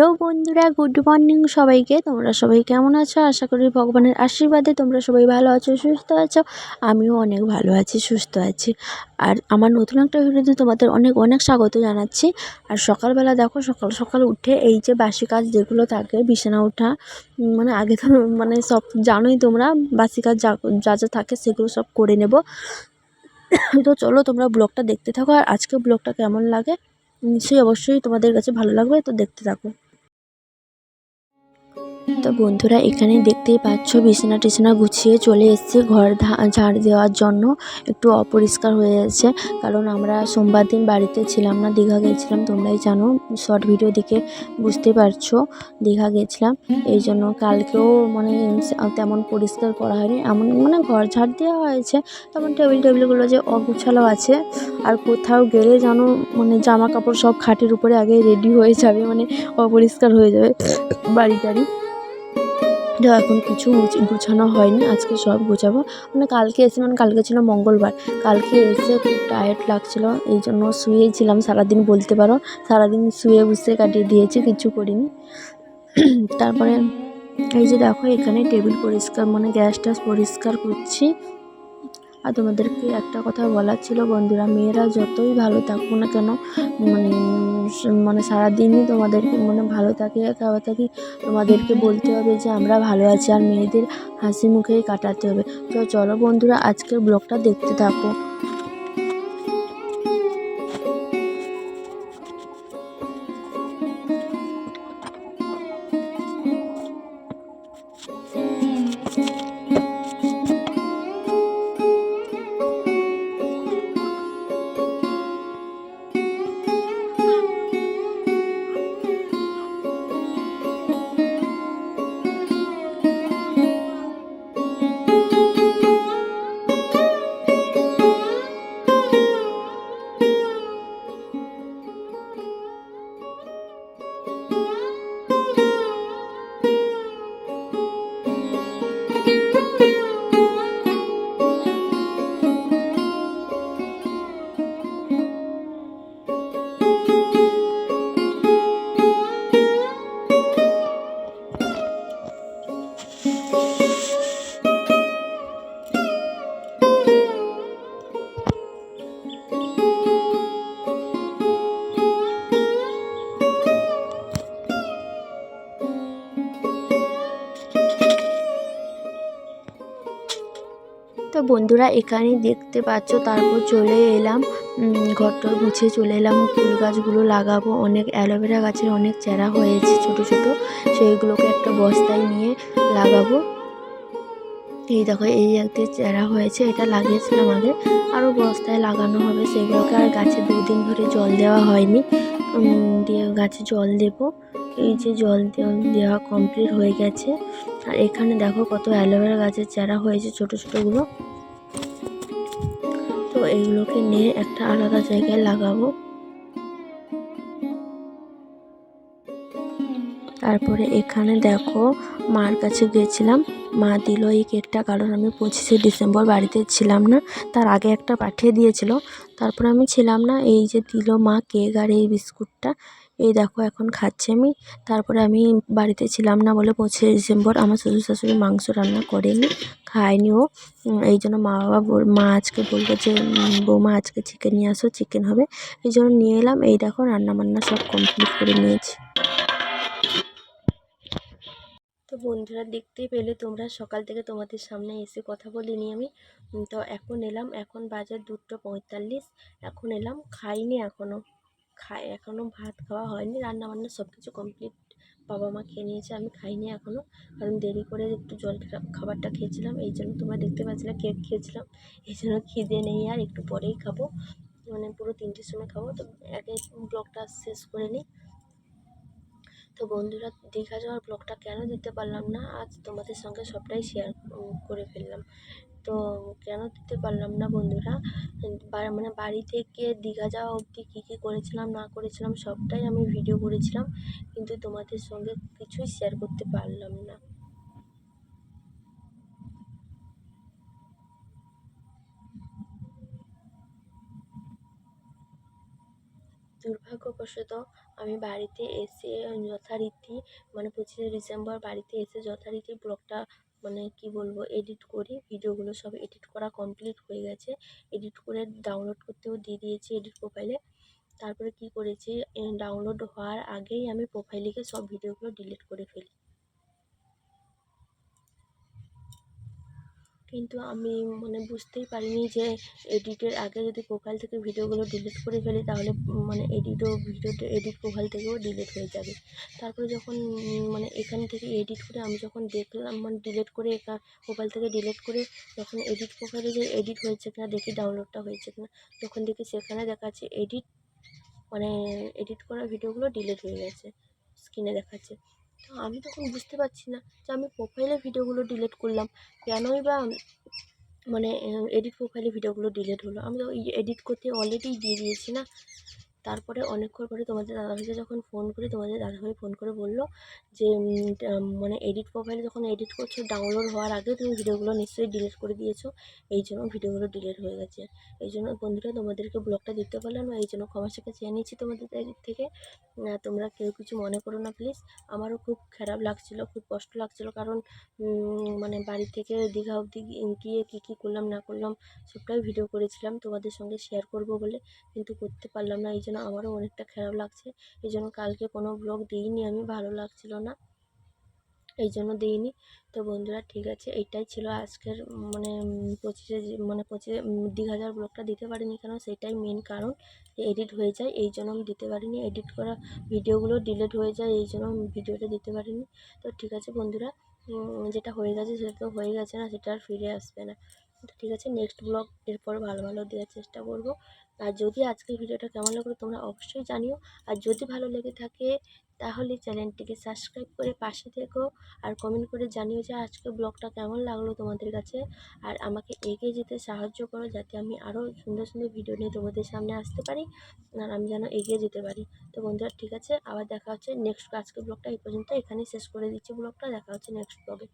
Hello বন্ধুরা, good morning সবাইকে। তোমরা সবাই কেমন আছো? আশা করি ভগবানের আশীর্বাদে তোমরা সবাই ভালো আছো, সুস্থ আছো। আমিও অনেক ভালো আছি, সুস্থ আছি। আর আমার নতুন একটা ভিডিওতে তোমাদের অনেক অনেক স্বাগত জানাচ্ছি। আর সকালবেলা দেখো, সকাল সকাল উঠে এই যে বাসি কাজ যেগুলো থাকে, বিছানা ওঠা মানে আগে তো মানে সব জানোই তোমরা, বাসি কাজ যা যা থাকে সেগুলো সব করে নেব। তো চলো তোমরা ব্লগটা দেখতে থাকো। আর আজকে ব্লগটা কেমন লাগে, নিশ্চয়ই অবশ্যই তোমাদের কাছে ভালো লাগবে, তো দেখতে থাকো। বন্ধুরা, এখানে দেখতেই পাচ্ছ, বিছানা টিছানা গুছিয়ে চলে এসেছি। ঘর ঝাড় দেওয়ার জন্য একটু অপরিষ্কার হয়ে যাচ্ছে কারণ আমরা সোমবার দিন বাড়িতে ছিলাম না, দীঘা গেছিলাম, তোমরাই জানো, শর্ট ভিডিও দেখে বুঝতে পারছ, দীঘা গেছিলাম। এই জন্য কালকেও মানে তেমন পরিষ্কার করা হয়নি, এমন মানে ঘর ঝাড় দেওয়া হয়েছে, তেমন টেবিল টেবিলগুলো যে অগুছালো আছে। আর কোথাও গেলে যেন মানে জামা কাপড় সব খাটের উপরে আগে রেডি হয়ে যাবে মানে অপরিষ্কার হয়ে যাবে বাড়ি টাড়ি তো এখন কিছু গুছানো হয়নি, আজকে সব গোছাবো। মানে কালকে এসে মানে কালকে ছিল মঙ্গলবার, কালকে এসে খুব টায়ার্ড লাগছিল এই জন্য শুয়েই ছিলাম সারাদিন বলতে পারো, সারাদিন শুয়ে বসে কাটিয়ে দিয়েছি, কিছু করিনি। তারপরে এই যে দেখো, এখানে টেবিল পরিষ্কার মানে গ্যাস ট্যাস পরিষ্কার করছি। আর তোমাদেরকে একটা কথা বলার ছিল, বন্ধুরা, মেয়েরা যতই ভালো থাকুক না কেন মানে মানে সারাদিনই তোমাদেরকে মানে ভালো থাকে খাওয়া থাকি, তোমাদেরকে বলতে হবে যে আমরা ভালো আছি আর মেয়েদের হাসি মুখেই কাটাতে হবে। তো চলো বন্ধুরা, আজকের ব্লগটা দেখতে থাকো। তো বন্ধুরা, এখানেই দেখতে পাচ্ছ, তারপর চলে এলাম। ঘরটর গুছিয়ে চলে এলাম। ফুল গাছগুলো লাগাবো। অনেক অ্যালোভেরা গাছের অনেক চারা হয়েছে ছোট ছোট। সেইগুলোকে একটা বস্তায় নিয়ে লাগাবো। এই দেখো, এই একটি চারা হয়েছে। এটা লাগিয়েছিলাম আগে। আরও বস্তায় লাগানো হবে সেগুলোকে। আর গাছে দুদিন ধরে জল দেওয়া হয়নি। দিয়ে গাছে জল দেবো। এই যে জল দেওয়া কমপ্লিট হয়ে গেছে। আর এখানে দেখো কত অ্যালোভেরা গাছের চারা হয়েছে ছোট ছোটোগুলো। তো এইগুলোকে নিয়ে একটা আলাদা জায়গায় লাগাবো। তারপরে এখানে দেখো মার কাছে গেছিলাম মা দিল এই কেকটা কারণ আমি পঁচিশে ডিসেম্বর বাড়িতে ছিলাম না। তার আগে একটা পাঠিয়ে দিয়েছিল। তারপরে আমি ছিলাম না, এই যে দিল মা কেক আর এই বিস্কুটটা। এই দেখো, এখন খাচ্ছি আমি। তারপরে আমি বাড়িতে ছিলাম না বলে পঁচিশে ডিসেম্বর আমার শ্বশুর শাশুড়ি মাংস রান্না করেনি, খায়নি ও। এই জন্য মা বাবা মা আজকে বলল যে বৌমা আজকে চিকেন নিয়ে আসো চিকেন হবে। এই জন্য নিয়ে এলাম। এই দেখো রান্না বান্না সব কমপ্লিট করে নিয়েছি। তো বন্ধুরা, দেখতেই পেলে তোমরা, সকাল থেকে তোমাদের সামনে এসে কথা বলিনি আমি। তো এখন এলাম, এখন বাজার দুটো পঁয়তাল্লিশ। এখন এলাম, খাইনি এখনও খাই এখনও ভাত খাওয়া হয়নি রান্না বান্না সব কিছু কমপ্লিট বাবা মা খেয়ে নিয়েছে, আমি খাইনি এখনও কারণ দেরি করে একটু জল খাবারটা খেয়েছিলাম, এই জন্য তোমরা দেখতে পাচ্ছিলে কেক খেয়েছিলাম, এই জন্য খিদে নেই আর, একটু পরেই খাব মানে পুরো তিনটের সময় খাব, তো একে ব্লগটা শেষ করে নিই। তো বন্ধুরা দীঘা যাওয়ার ব্লগটা কেন দিতে পারলাম না, আজ তোমাদের সঙ্গে সবটাই শেয়ার করে ফেললাম। তো কেন দিতে পারলাম না বন্ধুরা? মানে বাড়ি থেকে দীঘা যাওয়া অবধি কী কী করেছিলাম, না করেছিলাম সবটাই আমি ভিডিও করেছিলাম, কিন্তু তোমাদের সঙ্গে কিছুই শেয়ার করতে পারলাম না। দুর্ভাগ্যবশত আমি বাড়িতে এসে যথারীতি মানে পঁচিশে ডিসেম্বর বাড়িতে এসে যথারীতি ব্লগটা মানে কী বলব এডিট করি। ভিডিওগুলো সব এডিট করা কমপ্লিট হয়ে গেছে। এডিট করে ডাউনলোড করতেও দিয়ে দিয়েছি এডিট প্রোফাইলে তারপরে কি করেছি ডাউনলোড হওয়ার আগেই আমি প্রোফাইলে সব ভিডিওগুলো ডিলিট করে ফেলি। কিন্তু আমি মানে বুঝতেই পারিনি যে এডিটের আগে যদি প্রোফাইল থেকে ভিডিওগুলো ডিলিট করে ফেলি, তাহলে মানে এডিটও ভিডিওটা এডিট প্রোফাইল থেকেও ডিলিট হয়ে যাবে। তারপরে যখন মানে এখান থেকে এডিট করে আমি যখন দেখলাম মানে ডিলিট করে একা প্রোফাইল থেকে ডিলিট করে যখন এডিট প্রোফাইলে যে এডিট হয়েছে কিনা, দেখি ডাউনলোডটা হয়েছে কিনা যখন দেখি সেখানে দেখাচ্ছে এডিট মানে এডিট করা ভিডিওগুলো ডিলিট হয়ে গেছে স্ক্রিনে দেখাচ্ছে। তো আমি তখন বুঝতে পারছি না যে আমি প্রোফাইলে ভিডিওগুলো ডিলিট করলাম। কেনই বা মানে এডিট প্রোফাইলে ভিডিওগুলো ডিলিট হলো? আমি তো এডিট করতে অলরেডি দিয়ে দিয়েছি না। তারপরে অনেকক্ষণ পরে তোমাদের দাদাভাইকে যখন ফোন করি, তোমাদের দাদাভাই ফোন করে বলল যে মানে এডিট প্রোফাইলে যখন এডিট করছ ডাউনলোড হওয়ার আগে তুমি ভিডিওগুলো নিশ্চয়ই ডিলিট করে দিয়েছ। এই জন্য ভিডিওগুলো ডিলিট হয়ে গেছে। এই জন্য বন্ধুরা, তোমাদেরকে ব্লগটা দিতে পারলাম না, এই জন্য ক্ষমা থেকে চেয়ে নিচ্ছি তোমাদের থেকে। তোমরা কেউ কিছু মনে করো না প্লিজ আমারও খুব খারাপ লাগছিল, খুব কষ্ট লাগছিল কারণ মানে বাড়ি থেকে দীঘা অবধি গিয়ে কী কী করলাম, না করলাম, সবটাই ভিডিও করেছিলাম। তোমাদের সঙ্গে শেয়ার করব বলে, কিন্তু করতে পারলাম না। এই জন্য আমারও অনেকটা খারাপ লাগছে। এই জন্য কালকে কোনো ব্লগ দিইনি আমি, ভালো লাগছিল না। এই জন্য দিইনি। তো বন্ধুরা, ঠিক আছে এইটাই ছিল আজকের মানে পঁচিশে মানে পঁচিশে, দীঘাজার ব্লগটা দিতে পারিনি কেন, সেটাই মেন কারণ এডিট হয়ে যায়, এই জন্য আমি দিতে পারিনি। এডিট করা ভিডিওগুলো ডিলিট হয়ে যায়, এই জন্য ভিডিওটা দিতে পারিনি। তো ঠিক আছে বন্ধুরা যেটা হয়ে গেছে সেটা তো হয়ে গেছে না, সেটা আর ফিরে আসবে না। তো ঠিক আছে নেক্সট ব্লগ এরপর ভালো ভালো দেওয়ার চেষ্টা করব। আর যদি আজকের ভিডিওটা কেমন লাগল তোমরা অবশ্যই জানিও। আর যদি ভালো লেগে থাকে, তাহলে চ্যানেলটিকে সাবস্ক্রাইব করে পাশে থেকো। আর কমেন্ট করে জানিও যে আজকে ব্লগটা কেমন লাগল তোমাদের কাছে। আর আমাকে এগিয়ে যেতে সাহায্য করো যাতে আমি আরও সুন্দর সুন্দর ভিডিও নিয়ে তোমাদের সামনে আসতে পারি। আর আমি যেন এগিয়ে যেতে পারি। তো বন্ধুরা, ঠিক আছে, আবার দেখা হচ্ছে নেক্সট আজকে ব্লগটা এই পর্যন্ত। এখানেই শেষ করে দিচ্ছি ব্লগটা দেখা হচ্ছে নেক্সট ব্লগে